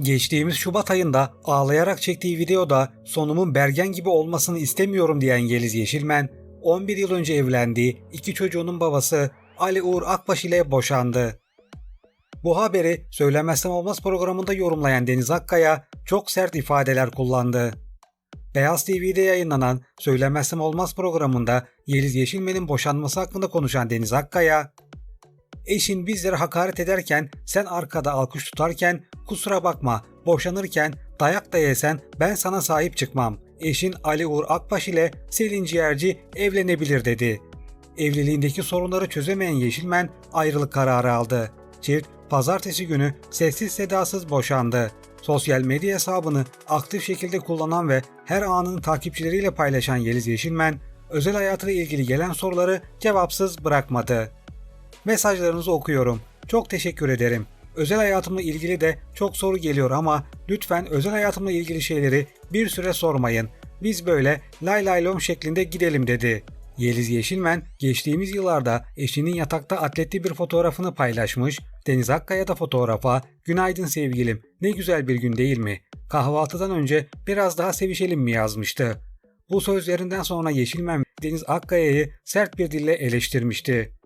Geçtiğimiz Şubat ayında ağlayarak çektiği videoda sonumun Bergen gibi olmasını istemiyorum diyen Yeliz Yeşilmen, 11 yıl önce evlendiği iki çocuğunun babası Ali Uğur Akbaş ile boşandı. Bu haberi Söylemezsem Olmaz programında yorumlayan Deniz Akkaya çok sert ifadeler kullandı. Beyaz TV'de yayınlanan Söylemezsem Olmaz programında Yeliz Yeşilmen'in boşanması hakkında konuşan Deniz Akkaya, Eşin bizlere hakaret ederken sen arkada alkış tutarken kusura bakma boşanırken dayak da yesen ben sana sahip çıkmam. Eşin Ali Uğur Akbaş ile Selin Ciğerci evlenebilir dedi. Evliliğindeki sorunları çözemeyen Yeşilmen ayrılık kararı aldı. Çift pazartesi günü sessiz sedasız boşandı. Sosyal medya hesabını aktif şekilde kullanan ve her anını takipçileriyle paylaşan Yeliz Yeşilmen, özel hayatıyla ilgili gelen soruları cevapsız bırakmadı. Mesajlarınızı okuyorum. Çok teşekkür ederim. Özel hayatımla ilgili de çok soru geliyor ama lütfen özel hayatımla ilgili şeyleri bir süre sormayın. Biz böyle lay lay lom şeklinde gidelim dedi. Yeliz Yeşilmen geçtiğimiz yıllarda eşinin yatakta atletli bir fotoğrafını paylaşmış. Deniz Akkaya da fotoğrafa "Günaydın sevgilim. Ne güzel bir gün değil mi? Kahvaltıdan önce biraz daha sevişelim mi?" yazmıştı. Bu sözlerinden sonra Yeşilmen Deniz Akkaya'yı sert bir dille eleştirmişti.